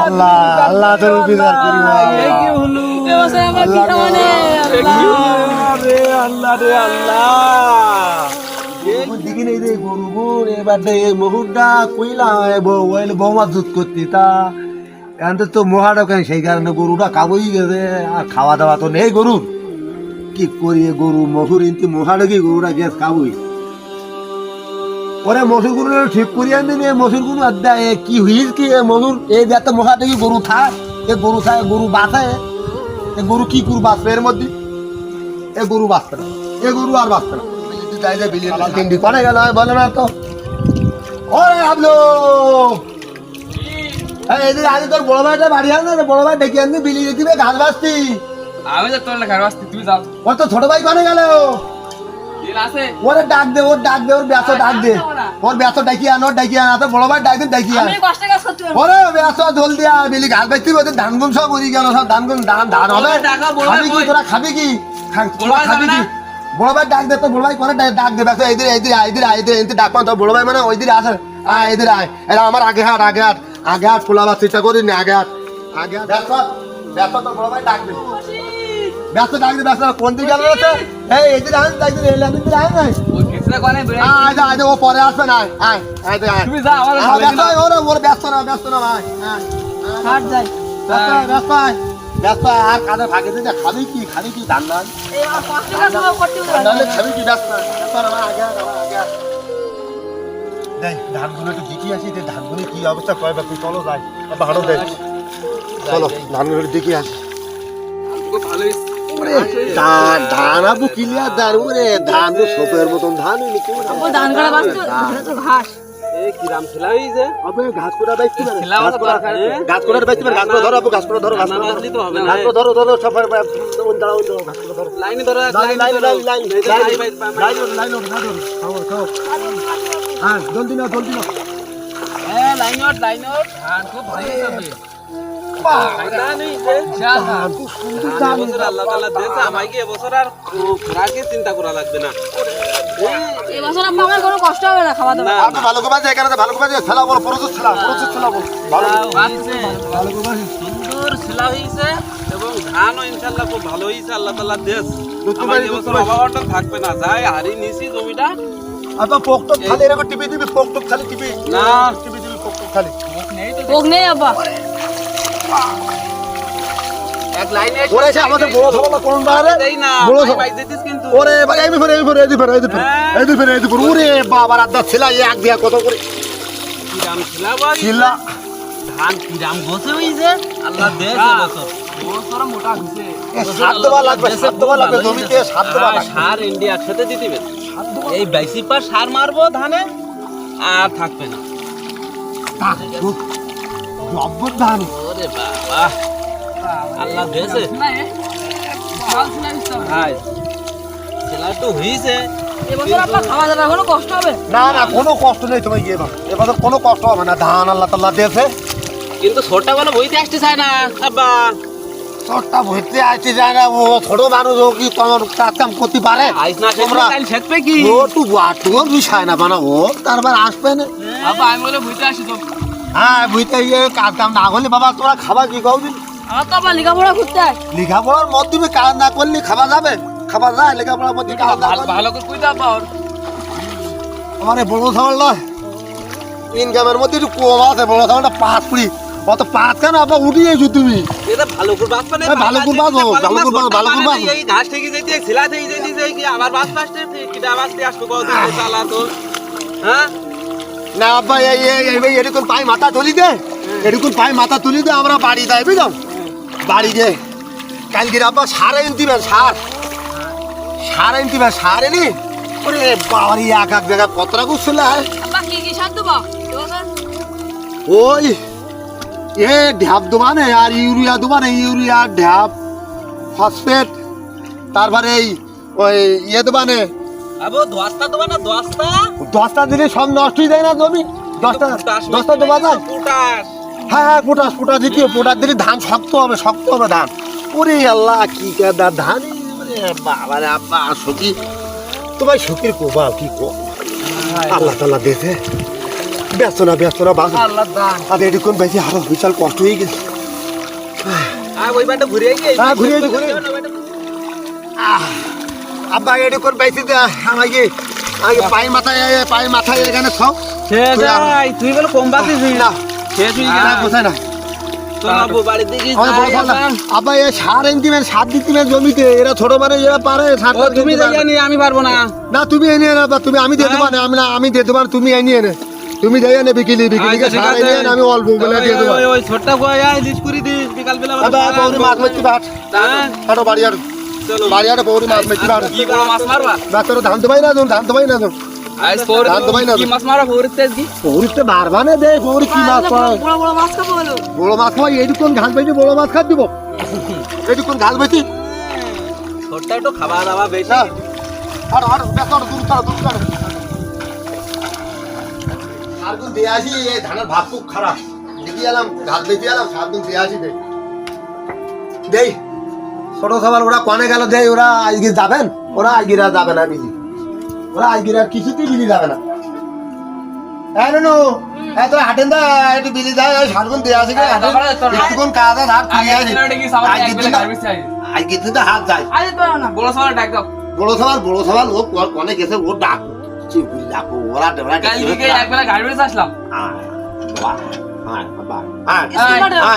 আল্লাহ আল্লাহ তোর বিচার দিকে নেই রে গরু গুর এবার এই মুহুরটা কইলা ওইলে বৌমা দুধ করতে তা। এখন তো তো মহাটা কেন সেই কারণে গরুটা কাবই গেছে আর খাওয়া দাওয়া তো নেই গরুর। কি করি গরু মহুর ইন্তি মহাটা কি গরুটা গ্যাস খাবই ওরে মসুরগুলো ঠিক করি আনতে নিয়ে মসুরগুলো আড্ডা এ কি হইস কি এ মসুর এই যাতে মহাটা কি গরু থাক এ গরু থাক গরু বাঁচে এ গরু কি গরু বাঁচবে এর মধ্যে? এ গরু বাঁচবে না এ গরু আর বাঁচবে না। তিনটি করে গেল বলে না তো। ওরে হাবলো এদের আগে তোর বড় ভাইটা বাড়ি আস না রে, বড় ভাই ডেকে আনতে বিলি দিবে ঘাস বাঁচতি আমি তো তোর লেখার আসতে তুই যাও। ওর তো ছোট ভাই কনে গেল। দিন ওরে ডাক দে ওর ডাক দে ওর ব্যস্ত ডাক দে। ওর ব্যস্ত ডাকি আন ওর ডাকি আন তো বড় ভাই ডাক দে ডাকি আন। ওরে ব্যস্ত জল দিয়া বিলি ঘাস বাঁচতি ওদের ধান গুম সব উড়ি গেল সব ধান গুম ধান ধান হবে। খাবি কি? তোরা খাবি কি? খাবি কি? বড় ভাই ডাক দে তো বড় ভাই করে ডাক- দে ব্যস্ত এইদিন এইদিন এইদিন এইদিন এইদিন ডাক পান তো বড় ভাই মানে ওই দিন আসে আয় এইদিন আয়। এরা আমার আগে হাট আগে হাট আগে হাট খোলাবার চেষ্টা করি না আগে হাট। আগে হাট তো বড় ভাই ডাক দে। ব্যস্ত ডাক ব্যস্ত কোন দিকে গেল আছে এই এইদিন আয় ডাক দে এই লাইন দিকে আয় নাই। আয় ও পরে আসবে না আয় আয় আয় তুমি যা আমার ব্যস্ত ওরে ওরে ব্যস্ত না ব্যস্ত না ভাই যাই। ব্যস্ত ব্যস্ত আয়। ব্যস্ত আয়, আর কাঁধে ভাগে দিতে খাবি কি খাবি কি ধান পারব খাবি কি ব্যস্ত না, আগে আগে। দেখ ধানগুলো একটু দেখি আসি যে ধানগুলো কি অবস্থা কয় বা তুই চলো যাই ভালো দেখ। চলো ধানগুলো দেখি আসি। ভালোই ওরে ধান ধান আবু কিলিয়া ধান ওরে ধান তো সোপের মতন ধান হইলি কি ওরে ধান কাটা বাস্তু ঘাস। জলদি না জলদি না লাইন লাইন খুব ভালো আল্লাহ তাআলা দিয়েছে আমাকে এবছর আর খোরাকে চিন্তা করা লাগবে না। এই আব্বা আমার কোনো কষ্ট হবে না খাওয়া দাওয়া। আপনি ভালো করে বাজে এখানে ভালো করে বাজে। খেলা বলো প্রচুর খেলা প্রচুর খেলা বলো। ভালো ভালো করে বাজে। সুন্দর ছেলা হয়েছে এবং ধানও ইনশাল্লাহ খুব ভালো হয়েছে আল্লাহ তাআলা দেশ আমার এবছর অভাবটা থাকবে না যাই হারি নিছি জমিটা। আপনার পোক টোক খালি এরকম টিপি দিবি পোক খালি টিপি না। টিপি দিবি পোক খালি। নেই আব্বা। এক লাইনে ওরে এসে আমাদের বড় সভা কোন বারে বড় ভাই সভা ভাই দিতিস কিন্তু। ওরে ভাই এই ফেরে এই ফেরে এই ফেরে এই ফেরে এই ফেরে এই ফেরে। ওরে বাবার আদা ছেলা এক দিয়া কত করে? কিরাম ছিলা বাড়ি ছিলা? ধান কিরাম গোছে হইছে আল্লাহ দেশ এবছর এবছর মোটা হইছে সাত দেওয়া লাগবে সাত দেওয়া লাগবে জমিতে সাত লাগবে। সার ইন্ডিয়া একসাথে দিতে এই বাইশি পার সার মারবো ধানে আর থাকবে না। জব্বর ধান ওরে বাবা। আল্লাহ দেশে হাই ছেলা তো হইছে। এবছর আব্বা খাওয়া দাওয়া কোনো কষ্ট হবে? না না কোনো কষ্ট নেই তোমার গিয়ে এবার কোনো কষ্ট হবে না। ধান আল্লাহ তাল্লাহ দিয়েছে। কিন্তু ছোটটা বলে বইতে আসতে চায় না। আব্বা। তোরটা ভর্তি আসতে যায় না। ও ছোট মানুষ ও কি তোমার কাজ কাম করতে পারে? আইস না তোমরা কাল শেখবে কি? ও তো বাটুর বিষয় না বানা ও তারপর আসবে না। আব্বা আমি বলে বইতে আসি তো। হ্যাঁ বুঝতে গিয়ে কাজ কাম না করলে বাবা তোরা খাবা কি কৌদিন আবার লেখাপড়া করতে হয়। লেখাপড়ার মধ্যে কাজ না করলে খাওয়া যাবে? খাওয়া যায় লেখাপড়ার মধ্যে কাজ না করলে। ভালো করে কইতে আব্বা ওর আমার বড় ছাগল নয়। ইনকামের মধ্যে একটু কম আছে বড় ছাগলটা পাঁচ কুড়ি। অত পাঁচ কেন? আবার উঠিয়েছো তুমি। এটা ভালো করে বাস মানে ভালো করে বাঁচো, ভালো করে বাঁচো, ভালো করে। এই ঘাস থেকে যেতে ছিলা থেকে যেতে যে কি আবার বাস ফাস্টে কিটা বাসতে আসবে কত চালা তো। হ্যাঁ? না আব্বা এই এই এরকম পায়ে মাথা তুলি দে। এরকম পায়ে মাথা তুলি দে আমরা বাড়ি যাই বুঝলাম বাড়ি গে কালকে আব্বা সার এনে দিবে সার। সার এনে দিবে সার এনে ওরে বাবারি এক এক জায়গা কতটা করছিল আব্বা কি কি সার দেবো এবছর ওই এ ঢ্যাপ দোবানে আর ইউরিয়া দোবানে ইউরিয়া ঢ্যাপ ফসফেট তারপরে এই ওই ইয়ে দোবানে আবো দোয়াস্তা দেবা না দোয়াস্তা দশটা দিনে সব নষ্টই দেয় না জমি? দশটা দশটা হ্যাঁ হ্যাঁ পোটাস পোটাস দিতে পোটাস দিলে ধান শক্ত হবে শক্ত হবে ধান। ওরে আল্লাহ কি কাদা ধান। বাবা রে আব্বা সখী। তোমার সখীর কোবাল কি কো? আল্লাহ তাল্লাহ দেশে ব্যস্ত না ব্যস্ত না বাস। আল্লাহ দান। আর এটুকুন বেশি আরও বিশাল কষ্ট হয়ে গেছে। আর ওই ঘুরে গিয়ে হ্যাঁ, ঘুরে ঘুরে গিয়ে। আব্বা এটুকুন বেশি দে আমাকে আগে পায়ে মাথায় পায়ে মাথায় এখানে খাও। সে যাই তুই বলে কম বাতিস না। সে তুই না কোথায় না? আমি পারব না। না তুমি এনে তুমি আমি দিয়ে দেবো না আমি না আমি দিয়ে দেবো তুমি এনে এনে তুমি দিয়ে এনে বিকিলি বিকিলি ঠিক সার এনে এনে আমি অল্প বলে দিয়ে দেবো ওই ওই ছোটটা কই লিস্ট করে দিস বিকাল বেলা আব্বা পৌরি মাছ হ্যাঁ। হাটো বাড়ি বাড়ি পৌরি মাছ মেচি ভাত কি বড় মাছ মারবা? বা তোর ধান তো ভাই না ধান তো ভাই না আজ পরে ধান তো ভাই না কি মাছ মারবা পরে কি? পৌরি তো মারবা না দে পৌরি কি মাছ পায় বড় বড় মাছ খাব বড় মাছ খাওয়া এইটুকুন ঘাস বেঁচে বড় মাছ খাত দিব। এইটুকুন ঘাস বেঁচি ছোটটা একটু খাওয়া দাওয়া বেশি। না। হাটো হাটো ব্যস্ত দূর কাটো দূর কাটো আর কোন দিয়ে আসি এই ধানের ভাত খুব খারাপ। দেখি এলাম ঘাস বেঁচে এলাম সার দিন দিয়ে আসি দে। দেই। ছোট সবার ওরা কনে গেল দেই ওরা আজকে যাবেন? ওরা আজগিরা যাবে না বিলি ওরা আজগিরা কিছুতেই বিলি যাবে না। হ্যাঁ নুনু হ্যাঁ তোর হাটেন দা একটু বিলি যায় ওই সারগুন দিয়ে আসি একটুক্ষণ কাজ আছে হাত খুলে আসি। আজকে দিন আজকে দিন তো হাত যায়। আরে তো না। বড় সবার ডাক দাও। বড় সবার বড় সবার ও ক- কনে গেছে ও ডাক। ডাকো ওরা ওরা একবেলা গাড়ি আসলাম। হ্যাঁ হ্যাঁ হ্যাঁ. হ্যাঁ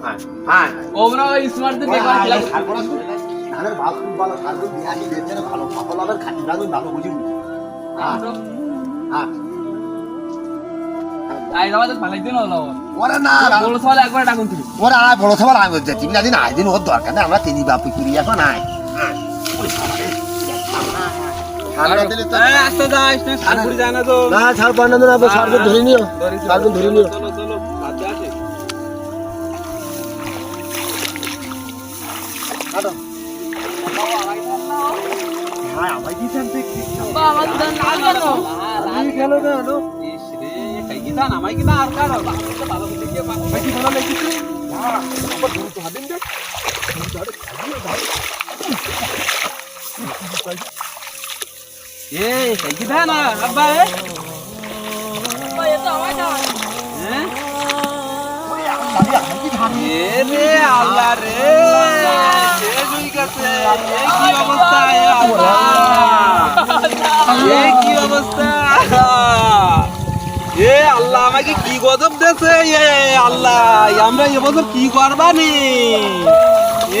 হ্যাঁ হ্যাঁ ধানের ভাত খুব ভালো দিয়ে আসি ভালো ফসল হবে খাটি ভালো বুঝি হ্যাঁ হ্যাঁ নেই আমরা তিনি বাপু করি এখন এই আস্তে যা আস্তে সারপুরি যায় না তো। না ধরে নিও। ধরে নিও। চলো চলো আছে। আমার দুধ না কেন? ইস রে কাই কি জান আমায় কি না আর কার? ভালো করে কি ভাই কি ভালো লেগেছে? এ কাই কি জান আব্বা এ বা এ আল্লাহ রে কি অবস্থা কি অবস্থা? এ আল্লাহ আমাকে কি গজব দেছে? এ আল্লাহ আমরা এবছর কি করবানি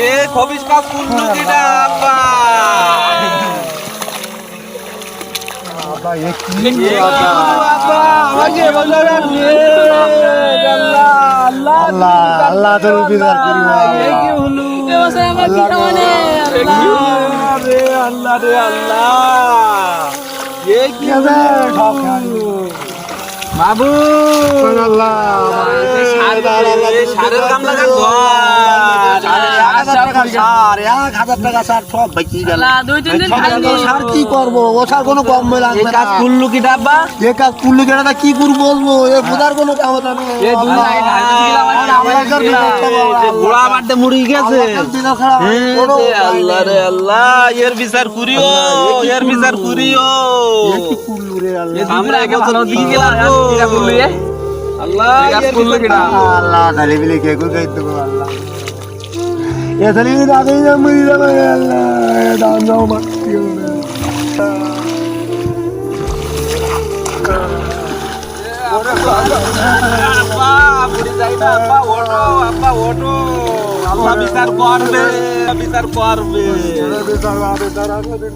এ খবিস কাজ করল কিটা আব্বা? এ কি আমাকে আর এ আল্লাহ আল্লাহ আল্লাহ আল্লাহ তোর বিচার করি এ কি হলো? এ বছর আমার কি খাওয়া নেই এ কি হলো? রে আল্লাহ রে আল্লাহ এ কি হলো? বাবু আল্লাহ সারের এক হাজার টাকা সার সব বেঁচে গেল। আল্লাহ দুই তিন দিন খাইনি। সার কি করব? ও সার কোনো কম লাগবে না। কুল্লু কি ডাব্বা? এ কাজ কুল্লু কেনাটা কি করব বলব? এ বোধার কোনো কাম হবে না এ দুই লাইন গোড়া বাড়তে মুড়ি গেছে। আল্লাহ রে আল্লাহ এর বিচার করিও এর বিচার করিও আমরা একে বছর গেলাম। আল্লাহ এর বিচার আল্লাহ খালি বিলি কে কই গাইতে আল্লাহ। এ খালি বিলি আগে না মরি যাবে দাম দাও ওঠো আল্লাহ বিচার করবে বিচার করবে হবে